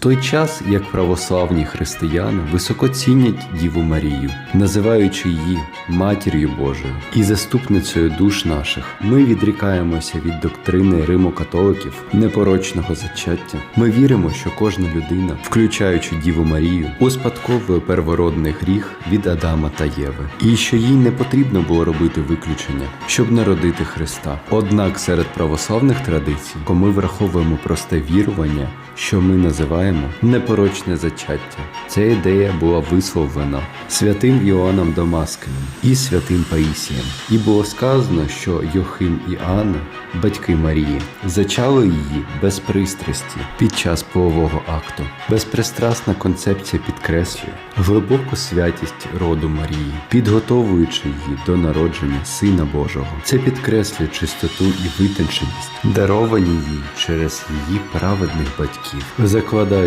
Той час, як православні християни високо цінять Діву Марію, називаючи її матір'ю Божою і заступницею душ наших, ми відрікаємося від доктрини римокатоликів непорочного зачаття. Ми віримо, що кожна людина, включаючи Діву Марію, успадковує первородний гріх від Адама та Єви, і що їй не потрібно було робити виключення, щоб народити Христа. Однак серед православних традицій, ко ми враховуємо просте вірування, що ми називаємо непорочне зачаття. Ця ідея була висловлена святим Іоанном Дамаскиним і святим Паїсієм, і було сказано, що Йохим і Анна, батьки Марії, зачали її без пристрасті під час полового акту. Безпристрасна концепція підкреслює глибоку святість роду Марії, підготовуючи її до народження Сина Божого. Це підкреслює чистоту і витонченість, даровані їй через її праведних батьків, закладаючи